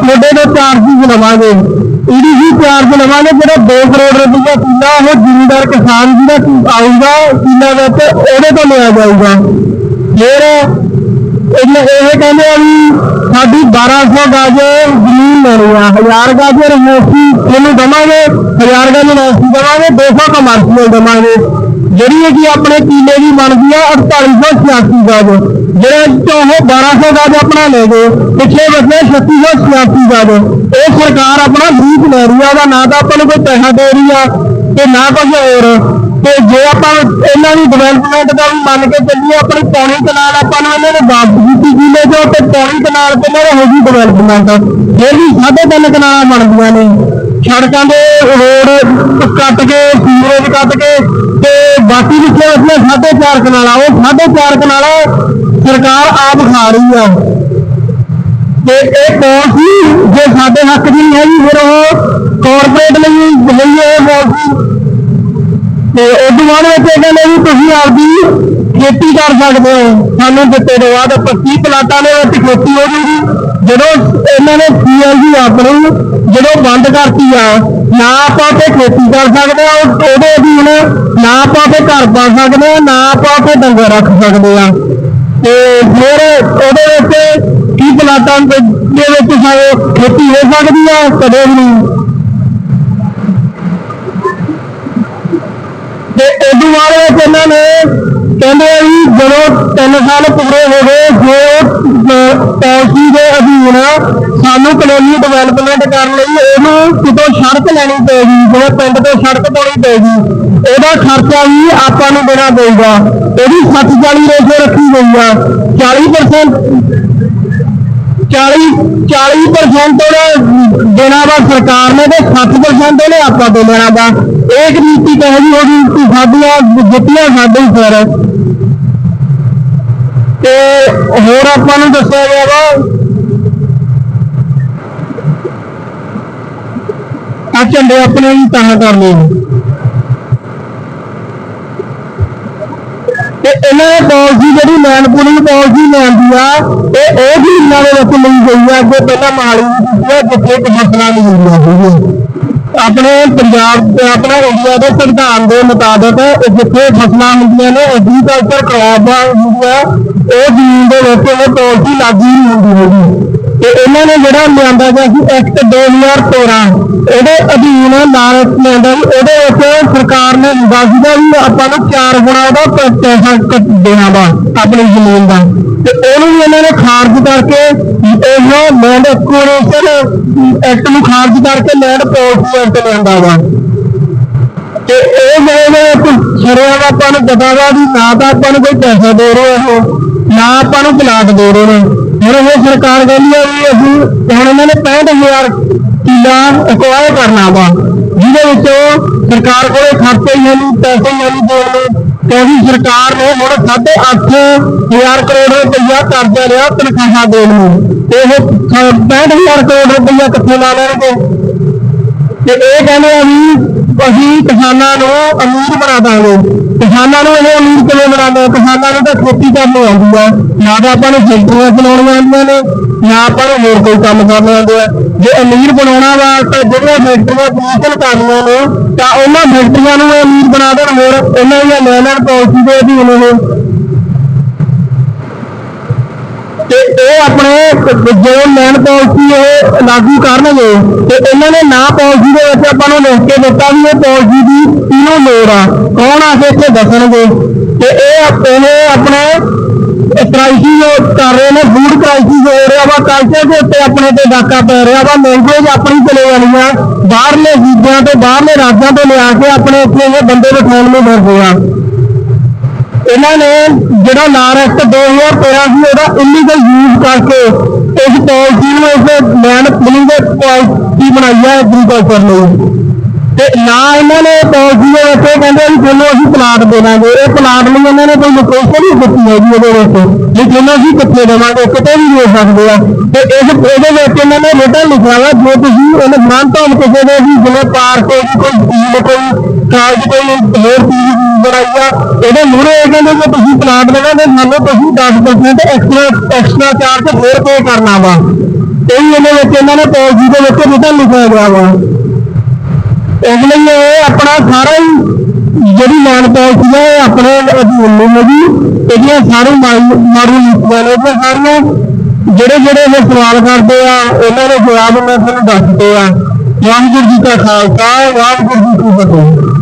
ਤੁਹਾਡੇ ਤੋਂ ਚਾਰਜ ਲਵਾਂਗੇ। ਈਡੀਸੀ ਚਾਰਜ ਲਵਾਂਗੇ, ਜਿਹੜਾ 2 ਕਰੋੜ ਰੁਪਇਆ ਕਿੱਲਾ ਉਹ ਜ਼ਿਮੀਂਦਾਰ ਕਿਸਾਨ ਜਿਹੜਾ ਆਊਗਾ ਕਿੱਲਾ ਵਿੱਚ ਉਹਦੇ ਤੋਂ ਲਿਆ ਜਾਊਗਾ। ਫਿਰ ਇਹਨੇ ਇਹ ਕਹਿੰਦੇ ਆ ਵੀ ਸਾਡੀ 1200 ਗਜ ਜ਼ਮੀਨ ਲੈਣੀ ਆ 1000 ਗਜ ਰਮੋਸੀ ਇਹਨੂੰ ਦਵਾਂਗੇ 1000 ਗਜ ਰਮੋਸੀ ਦਵਾਂਗੇ 200 ਕਮਰਸ਼ੀਅਲ ਦਵਾਂਗੇ। ਜਿਹੜੀ ਹੈ ਕਿ ਆਪਣੇ ਕਿਲੇ ਦੀ ਬਣਦੀ ਆ 4886 ਗਜ ਜਿਹੜੇ ਚੋਂ ਉਹ 1200 ਗਜ ਆਪਣਾ ਲੈ ਗਏ, ਪਿੱਛੇ ਬਚੇ 3686 ਗਜ ਇਹ ਸਰਕਾਰ ਆਪਣਾ ਫਰੀਕ ਲੈ ਰਹੀ ਆ, ਉਹਦਾ ਨਾ ਤਾਂ ਆਪਾਂ ਨੂੰ ਕੋਈ ਪੈਸਾ ਦੇ ਰਹੀ ਆ, ਤੇ ਨਾ ਕੁਝ ਹੋਰ। ਤੇ ਜੇ ਆਪਾਂ ਇਹਨਾਂ ਦੀ ਡਿਵੈਲਪਮੈਂਟ ਦਾ ਵੀ ਮੰਨ ਕੇ ਚੱਲੀਏ, ਆਪਣੀ ਪੌਣੀ ਕਨਾਲ ਆਪਾਂ ਨੂੰ ਇਹਨਾਂ ਨੇ ਵਾਪਸ ਕੀਤੀ ਕਿਲੇ ਜੋ ਤੇ ਪੌਣੀ ਕਨਾਲ ਤੇ ਇਹਨਾਂ ਹੋ ਗਈ ਡਿਵੈਲਪਮੈਂਟ ਇਹ ਵੀ ਸਾਢੇ ਤਿੰਨ ਕਨਾਲਾਂ ਬਣਦੀਆਂ ਨੇ। ਸੜਕਾਂ ਦੇ ਰੋਡ ਕੱਟ ਕੇ, ਸੀਵਰੇਜ ਕੱਟ ਕੇ ਤੇ ਬਾਕੀ ਵਿੱਚੇ ਵਸਲੇ ਸਾਢੇ ਚਾਰ ਕਨਾਲਾਂ, ਉਹ ਸਾਢੇ ਚਾਰ ਕਨਾਲਾਂ ਸਰਕਾਰ ਆਪ ਖਾ ਰਹੀ ਆ। ਤੇ ਇਹ ਪਾਲਿਸੀ ਜੇ ਸਾਡੇ ਹੱਕ ਦੀ ਨਹੀਂ ਹੈਗੀ, ਫਿਰ ਉਹ ਕਾਰਪੋਰੇਟ ਲਈ ਲਈ ਇਹ ਪਾਲਿਸੀ ਤੇ ਉਸ ਤੋਂ ਬਾਅਦ ਵਿੱਚ ਇਹ ਕਹਿੰਦੇ ਵੀ ਤੁਸੀਂ ਆਪਦੀ ਖੇਤੀ ਕਰ ਸਕਦੇ ਹੋ। ਸਾਨੂੰ ਦਿੱਤੇ ਤੋਂ ਬਾਅਦ 25 ਪਲਾਟਾਂ ਦੇ ਵਿੱਚ ਖੇਤੀ ਹੋ ਜੂਗੀ। ਜਦੋਂ ਇਹਨਾਂ ਨੇ ਸੀਐਲਜੀ ਆਪਣੀ ਜਦੋਂ ਬੰਦ ਕਰਤੀ ਆ, ਨਾ ਆਪਾਂ ਤੇ ਖੇਤੀ ਕਰ ਸਕਦੇ ਆ ਉਹਦੇ ਅਧੀਨ ਨਾ ਆਪਾਂ ਤੇ ਘਰ ਪਾ ਸਕਦੇ ਆ ਨਾ ਆਪਾਂ ਤੇ ਡੰਗਰ ਰੱਖ ਸਕਦੇ ਆ ਤੇ ਫਿਰ ਉਹਦੇ ਵਿੱਚ ਕੀ ਪਲਾਟਾਂ ਦੇ ਵਿੱਚ ਸਾਡੇ ਖੇਤੀ ਹੋ ਸਕਦੀ ਆ? ਕਦੇ ਵੀ ਨਹੀਂ। ਤੇ ਉਦੋਂ ਬਾਅਦ ਵਿੱਚ ਇਹਨਾਂ ਨੇ ਕਹਿੰਦੇ ਆ ਵੀ ਜਦੋਂ 3 ਸਾਲ ਪੂਰੇ ਹੋ ਗਏ, ਜੇ ਪਾਲਿਸੀ ਦੇ ਅਧੀਨ ਸਾਨੂੰ ਕਲੋਨੀ ਡਿਵੈਲਪਮੈਂਟ ਕਰਨ ਲਈ ਇਹਨੂੰ ਕਿਤੋਂ ਸੜਕ ਲੈਣੀ ਪਏਗੀ, ਜਿਵੇਂ ਪਿੰਡ ਤੋਂ ਸੜਕ ਪਾਉਣੀ ਪਏਗੀ, ਉਹਦਾ ਖਰਚਾ ਵੀ ਆਪਾਂ ਨੂੰ ਦੇਣਾ ਪਏਗਾ। ਇਹਦੀ 60 40 ਰੇਸ਼ੋ ਰੱਖੀ ਗਈ ਆ 40% 40 40% ਉਹਨੇ ਦੇਣਾ ਵਾ ਸਰਕਾਰ ਨੇ ਤੇ 60% ਉਹਨੇ ਆਪਾਂ ਤੋਂ ਲੈਣਾ ਵਾ। ਇੱਕ ਨੀਤੀ ਕਹੇ ਜੀ ਹੋਗੀ ਕਿ ਸਾਡੀਆਂ ਜਿੱਤੀਆਂ ਸਾਡੇ ਹੀ ਫਿਰ ਤੇ ਹੋਰ ਆਪਾਂ ਨੂੰ ਦੱਸਿਆ ਗਿਆ ਵਾ ਆ ਝੰਡੇ ਆਪਣੇ ਹੀ ਤਾਂ ਕਰ ਲਏ। ਤੇ ਇਹਨਾਂ ਨੇ ਪਾਲਿਸੀ ਜਿਹੜੀ ਲੈਂਡ ਪਾਲਿਸੀ ਲੈਂਦੀ ਆ, ਇਹ ਉਹ ਵੀ ਇਹਨਾਂ ਦੇ ਵਿੱਚ ਲਈ ਗਈ ਆ, ਅੱਗੇ ਪਹਿਲਾਂ ਮਾਲੀ ਦੀ ਜਿੱਥੇ ਇੱਕ ਨਹੀਂ ਹੁੰਦੀਆਂ ਸੀਗੀਆਂ ਆਪਣੇ ਪੰਜਾਬ, ਆਪਣਾ ਇੰਡੀਆ ਦੇ ਸੰਵਿਧਾਨ ਦੇ ਮੁਤਾਬਕ ਜਿੱਥੇ ਫਸਲਾਂ ਹੁੰਦੀਆਂ ਨੇ ਐਗਰੀਕਲਚਰ ਕ੍ਰੌਪ ਹੁੰਦੀਆਂ ਉਹ ਜ਼ਮੀਨ ਦੇ ਵਿੱਚ ਉਹ ਪਾਲਿਸੀ ਲਾਗੂ ਨਹੀਂ ਹੁੰਦੀ ਹੈਗੀ। ਤੇ ਇਹਨਾਂ ਨੇ ਜਿਹੜਾ ਲਿਆਂਦਾ ਗਿਆ ਸੀ ਐਕਟ 2013 ਉਹਦੇ ਅਧੀਨ ਲਾਰੈਂਸ ਲਿਆਂਦਾ ਸੀ, ਉਹਦੇ ਵਿੱਚ ਦੱਸਦਾ ਵੀ ਆਪਾਂ ਨੂੰ ਚਾਰ ਗੁਣਾ ਉਹਦਾ ਪੈਸਾ ਕੱਟ ਦੇਣਾ ਵਾ ਆਪਣੀ ਜ਼ਮੀਨ ਦਾ। ਤੇ ਉਹਨੂੰ ਵੀ ਇਹਨਾਂ ਨੇ ਖਾਰਜ ਕਰਕੇ ਇਹ ਲੈਂਡ ਐਕੁਇਰੇਸ਼ਨ ਐਕਟ ਨੂੰ ਖਾਰਜ ਕਰਕੇ ਲੈਂਡ ਪਾਲਿਸੀ ਐਕਟ ਲਿਆਂਦਾ ਵਾ। ਤੇ ਇਹ ਜਿਹੜੇ ਸ਼ਰਿਆਂ ਦਾ ਆਪਾਂ ਨੂੰ ਪਤਾ ਵਾ ਵੀ ਨਾ ਤਾਂ ਆਪਾਂ ਨੂੰ ਕੋਈ ਪੈਸਾ ਦੇ ਰਹੇ ਉਹ, ਨਾ ਆਪਾਂ ਨੂੰ ਪਲਾਟ ਦੇ ਰਹੇ ਨੇ। ਹੁਣ ਉਹ ਸਰਕਾਰ ਕਹਿੰਦੀ ਆ ਵੀ ਅਸੀਂ ਹੁਣ ਇਹਨਾਂ ਨੇ 65000 ਕਿੱਲਾ ਅਕਵਾਇਰ ਕਰਨਾ ਵਾ। ਜਿਹਦੇ ਵਿੱਚੋਂ ਸਰਕਾਰ ਕੋਲੇ ਖਰਚੇ ਹੀ ਨਹੀਂ ਪੈਸੇ ਹੀ ਨਹੀਂ ਦੇਣ ਨੂੰ। ਕਿਉਂਕਿ ਸਰਕਾਰ ਨੇ ਹੁਣ 8.5000 ਕਰੋੜ ਰੁਪਈਆ ਕਰਜ਼ਾ ਲਿਆ ਤਨਖਾਹਾਂ ਦੇਣ ਨੂੰ। ਤੇ ਇਹ 65000 ਕਰੋੜ ਰੁਪਈਆ ਕਿੱਥੇ ਲਾ ਲੈਣਗੇ। ਤੇ ਇਹ ਕਹਿੰਦੇ ਆ ਵੀ ਅਸੀਂ ਕਿਸਾਨਾਂ ਨੂੰ ਅਮੀਰ ਬਣਾ ਦਾਂਗੇ। ਕਿਸਾਨਾਂ ਨੂੰ ਇਹ ਅਮੀਰ ਕਿਵੇਂ ਬਣਾਉਂਦੇ ਕਿਸਾਨਾਂ ਨੂੰ ਤਾਂ ਖੇਤੀ ਕਰਨੀ ਆਉਂਦੀ ਆ। ਨਾ ਤਾਂ ਆਪਾਂ ਨੂੰ ਫੈਕਟਰੀਆਂ ਚਲਾਉਣੀਆਂ ਆਉਂਦੀਆਂ ਨੇ, ਨਾ ਆਪਾਂ ਨੂੰ ਹੋਰ ਕੋਈ ਕੰਮ ਕਰਨਾ ਆਉਂਦਾ ਹੈ। ਜੇ ਅਮੀਰ ਬਣਾਉਣਾ ਵਾ, ਤਾਂ ਜਿਹੜੀਆਂ ਫੈਕਟਰੀਆਂ ਕਮਿਸ਼ਨ ਕਰਨੀਆਂ ਨੇ, ਤਾਂ ਉਹਨਾਂ ਫੈਕਟਰੀਆਂ ਨੂੰ ਅਮੀਰ ਬਣਾ ਦੇਣ ਹੋਰ, ਉਹਨਾਂ ਦੀਆਂ ਲੈਣ ਲੈਣ ਪਾਲਿਸੀ ਦੇ ਅਧੀਨ ਉਹ ਤੇ ਇਹ ਆਪਣੇ ਜੋ ਲੈਣ ਪਾਲਿਸੀ ਇਹ ਲਾਗੂ ਕਰਨਗੇ, ਤੇ ਇਹਨਾਂ ਨੇ ਨਾ ਪਾਲਿਸੀ ਦੇ ਵਿੱਚ ਆਪਾਂ ਨੂੰ ਲਿਖ ਕੇ ਦਿੱਤਾ ਵੀ ਇਹ ਪਾਲਿਸੀ ਦੀ ਕਿਹਨੂੰ ਲੋੜ ਆ, ਕੌਣ ਆ ਕੇ ਇੱਥੇ ਦੱਸਣਗੇ। ਤੇ ਇਹ ਆਪ- ਆਪਣੇ ਕ੍ਰਾਈਸਿਸ ਕਰ ਰਹੇ ਨੇ ਫੂਡ ਕ੍ਰਾਈਸਿਸ ਹੋ ਰਿਹਾ ਵਾ ਕਲਚਰ ਦੇ ਉੱਤੇ ਆਪਣੇ ਤੇ ਡਾਕਾ ਪੈ ਰਿਹਾ ਵਾ ਲੈਂਗੁਏਜ ਆਪਣੀ ਚਲੇ ਜਾਣੀ ਆ, ਬਾਹਰਲੇ ਸੂਬਿਆਂ ਤੋਂ, ਬਾਹਰਲੇ ਰਾਜਾਂ ਤੋਂ ਲਿਆ ਕੇ ਆਪਣੇ ਇੱਥੇ ਇਹ ਬੰਦੇ ਬਿਠਾਉਣ ਨੂੰ ਫਿਰਦੇ ਆ। ਇਹਨਾਂ ਨੇ ਜਿਹੜਾ ਲਾਰ ਐਕਟ 2013 ਸੀ, ਉਹਦਾ ਇਲੀਗਲ ਯੂਜ਼ ਕਰਕੇ ਇਸ ਪਾਲਿਸੀ ਨੂੰ ਇਸ ਲੈਂਡ ਪੁਲਿੰਗ ਦੇ ਪਾਲਿਸੀ ਬਣਾਈ ਹੈ ਐਗਰੀਕਲਚਰ ਲਈ ਤੇ ਨਾ ਇਹਨਾਂ ਨੇ ਪਾਲਿਸੀ ਦੇ ਵਿੱਚ ਇਹ ਕਹਿੰਦੇ ਵੀ ਤੁਹਾਨੂੰ ਅਸੀਂ ਪਲਾਟ ਦੇਵਾਂਗੇ ਇਹ ਪਲਾਟ ਲਈ ਇਹਨਾਂ ਨੇ ਕੋਈ ਲੋਕੇਸ਼ਨ ਵੀ ਦਿੱਤੀ ਹੈਗੀ ਉਹਦੇ ਵਿੱਚ। ਵੀ ਤੁਹਾਨੂੰ ਅਸੀਂ ਕਿੱਥੇ ਦੇਵਾਂਗੇ ਕਿਤੇ ਵੀ ਦੇ ਸਕਦੇ ਆ। ਤੇ ਇਸ, ਇਹਦੇ ਵਿੱਚ ਇਹਨਾਂ ਨੇ ਰਿਟਨ ਲਿਖਿਆ ਵਾ, ਜੇ ਤੁਸੀਂ ਇਹਨੇ ਗ੍ਰਾਂਟ ਕਿਸੇ ਦੇ ਵੀ ਜਿਵੇਂ ਪਾਰਕ ਕੋਈ ਕੋਈ ਕਾਗਜ਼ ਕੋਈ ਹੋਰ ਚੀਜ਼ ਬਣਾਈ ਆ, ਇਹਦੇ ਮੂਹਰੇ ਇਹ ਕਹਿੰਦੇ ਕਿ ਤੁਸੀਂ ਪਲਾਟ ਲਗਾਉਂਦੇ ਸਾਨੂੰ ਤੁਸੀਂ 10% ਐਕਸਟਰਾ ਐਕਸਟਰਾ ਚਾਰਜ ਹੋਰ ਪੇ ਕਰਨਾ ਵਾ। ਇਹ ਇਹਦੇ ਵਿੱਚ ਇਹਨਾਂ ਨੇ ਪਾਲਿਸੀ ਦੇ ਵਿੱਚ ਰਿਟਨ ਲਿਖਿਆ ਗਿਆ ਵਾ। ਇਸ ਲਈ ਇਹ ਆਪਣਾ ਸਾਰਾ ਹੀ ਜਿਹੜੀ ਲੈਂਡ ਪਾਲਿਸੀ ਹੈ ਇਹ ਆਪਣੇ ਅਧੀਨ ਨਹੀਂ ਹੈਗੀ ਇਹਦੀਆਂ ਸਾਰੇ ਮਾਰੂ ਨੀਤੀਆਂ ਸਾਰੀਆਂ ਜਿਹੜੇ ਜਿਹੜੇ ਇਹ ਸਵਾਲ ਕਰਦੇ ਆ, ਇਹਨਾਂ ਦੇ ਜਵਾਬ ਮੈਂ ਤੁਹਾਨੂੰ ਦੱਸਦੇ ਆ। ਵਾਹਿਗੁਰੂ ਜੀ ਕਾ ਖਾਲਸਾ, ਵਾਹਿਗੁਰੂ ਜੀ ਕੀ ਫਤਿਹ।